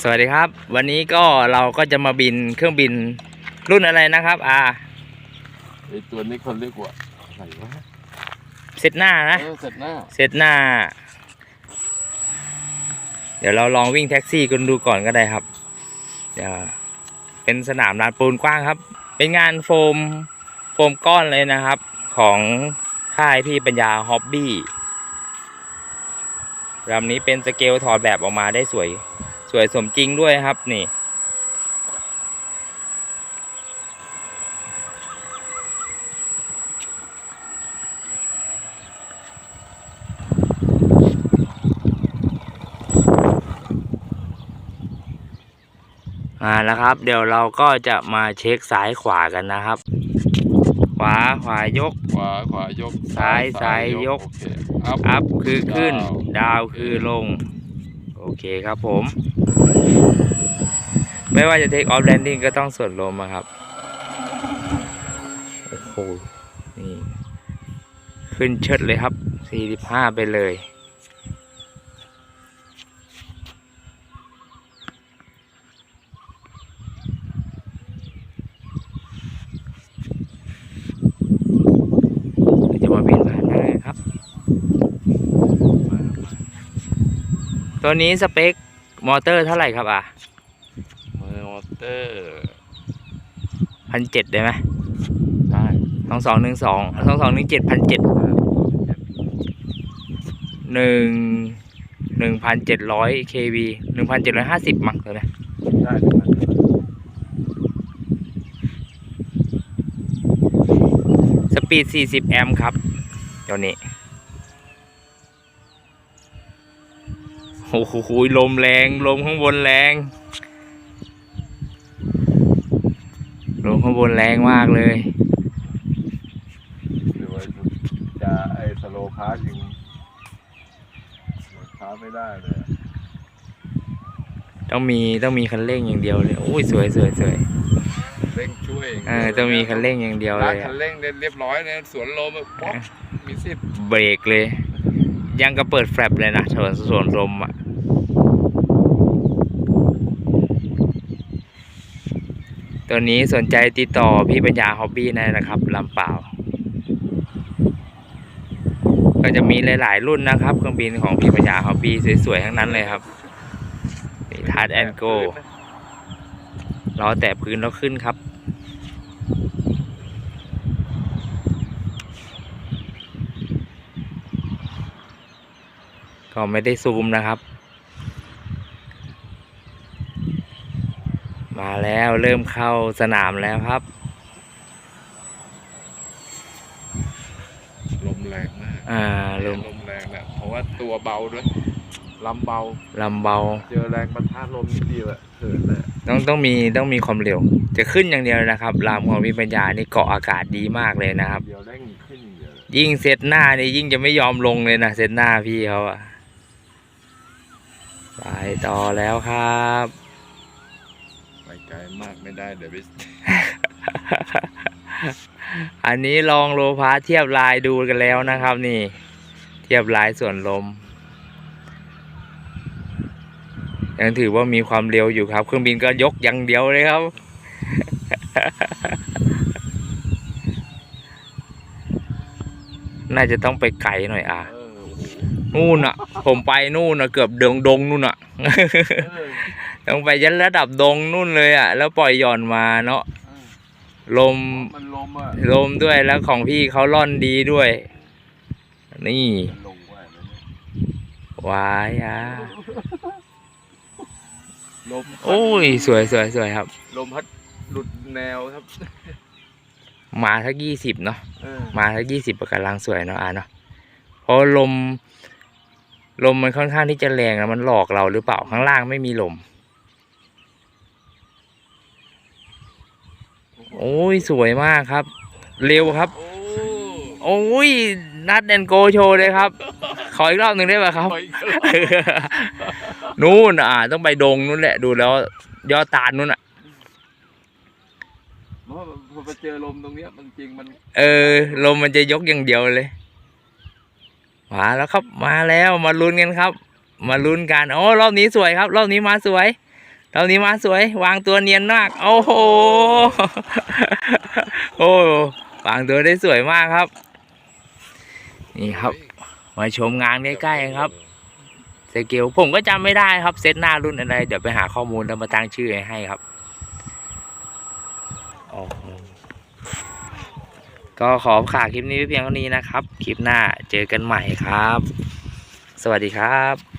สวัสดีครับ วันนี้ก็เราก็จะมาบินเครื่องบินรุ่นอะไรนะครับอ่าไอตัวนี้เขาเรียกว่าอะไรวะเซตหน้านะเออเสร็จหน้าเซตหน้า เดี๋ยวเราลองวิ่งแท็กซี่กันดูก่อนก็ได้ครับเดี๋ยวเป็นสนามลานปูนกว้างครับ เป็นงานโฟมโฟมก้อนเลยนะครับ ของค่ายพี่ปัญญาฮอบบี้ลำนี้เป็นสเกลถอดแบบออกมาได้สวยส วยสมจริงด้วยครับนี่อ่าแล้วครับ เดี๋ยวเราก็จะมาเช็คซ้ายขวากันนะครับ ขวาขวายก ขวาขวายกซ้ายซ้ายยก โอเคอัพอัพคือขึ้น ดาวดาวคือลง โอเคครับผม ไม่ว่าจะเทคออฟแลนดิ้งก็ต้องส่วนลมครับ โอ้โห นี่ ขึ้นเชิดเลยครับ 45 ไปเลย เดี๋ยวจะมาบินผ่านได้ครับ ตัวนี้สเปคมอเตอร์เท่าไหร่ครับอะมือมอเตอร์พันเจ็ดได้ไหมได้สองสองหนึ่งสองสองสองหนึ่งเจ็ดพันเจ็ดหนึ่งหนึ่งพันเจ็ดร้อยเควีหนึ่งพันเจ็ดร้อยห้าสิบมั้งตัวเนี้ยได้สปีดสี่สิบแอมป์ครับตัวนี้ โอ้โหลมแรง ลมข้างบนแรง ลมข้างบนแรงมากเลยหรือว่าจะไอสโลคาร์ยิงคาร์ไม่ได้เลยต้องมีต้องมีคันเร่งอย่างเดียวเลยโอ้ยสวยสวยสวยเร่งช่วยเออต้องมีคันเร่งอย่างเดียวเลกยคัอะนเร่งเรียบร้อยเลยสวนลมอะป๊อกมีสิทธิ์เบรกเลย ยังก็เปิดแฟลปเลยนะสวนสวนลมอะตัวนี้สนใจติดต่อพี่ปัญญาฮอบบี้ได้นะครับลำเปล่า ก็จะมีหลาย ๆ รุ่นนะครับเครื่องบินของพี่ปัญญาฮอบบี้สวย ๆ ทั้งนั้นเลยครับทัดแอนโกล้อแตะพื้นแล้วขึ้นครับ ก็ไม่ได้ซูมนะครับ มาแล้วเริ่มเข้าสนามแล้วครับ ลมแรงมากอ่าลมลมแรงนะเพราะว่าตัวเบาด้วยลำเบาลำเบา เจอแรงประทะลมนิดเดียวอะเขินเลยต้องต้องมีต้องมีความเร็ว จะขึ้นอย่างเดียวนะครับลามของพี่ปัญญานี่เกาะอากาศดีมากเลยนะครับ เดียวเร่งขึ้นอย่างเดียวเลยยิ่งเซตหน้านี่ยิ่งจะไม่ยอมลงเลยนะเซตหน้าพี่เขาอะ ไปต่อแล้วครับ ไปไกลมากไม่ได้เดี๋ยวไป อันนี้ลองโลพาเทียบลายดูกันแล้วนะครับนี่ เทียบลายส่วนลม ยังถือว่ามีความเร็วอยู่ครับ เครื่องบินก็ยกอย่างเดียวเลยครับ น่าจะต้องไปไกลหน่อยอะเออโอ้โห นู่นอะ ผมไปนู่นอะเกือบเดงดงนู่นอะเออต้องไปยันระดับดงนู่นเลยอะ แล้วปล่อยหย่อนมาเนาะลมมันลมอะลมด้วยแล้วของพี่เขาล่อนดีด้วย นี่มันลงไว้แล้วเนี่ยวายอะลมพัดโอ้ย สวยสวยสวยครับ ลมพัดหลุดแนวครับ มาทักยี่สิบเนาะเออมาทักยี่สิบกำลังสวยเนาะอะเนาะเพราะลม ลมมันค่อนข้างที่จะแรงนะมันหลอกเราหรือเปล่าข้างล่างไม่มีลม โอ้ยสวยมากครับ เร็วครับ โอ้โอ้ยนัดแอนโกโชว์เลยครับ ขออีกรอบหนึ่งได้ไหมครับไปอีกแล้วนู่นอะ ต้องไปดงนู่นแหละดูแล้ว ยอดตาลนู่นอะเพราะว่าพอไปเจอลมตรงเนี้ยมันจริงมัน เออ ลมมันจะยกอย่างเดียวเลย มาแล้วครับมาแล้วมาลุ้นกันครับ มาลุ้นกันโอ้รอบนี้สวยครับ รอบนี้มาสวยรอบนี้มาสวย วางตัวเนียนมาก โอ้โหโอ้วางตัวได้สวยมากครับ นี่ครับ มาชมงานใกล้ๆครับสเกลผมก็จำไม่ได้ครับเซตหน้ารุ่นอะไร เดี๋ยวไปหาข้อมูลแล้วมาตั้งชื่อให้ครับโอ้โห ก็ขอฝากคลิปนี้ไว้เพียงเท่านี้นะครับ คลิปหน้าเจอกันใหม่ครับ สวัสดีครับ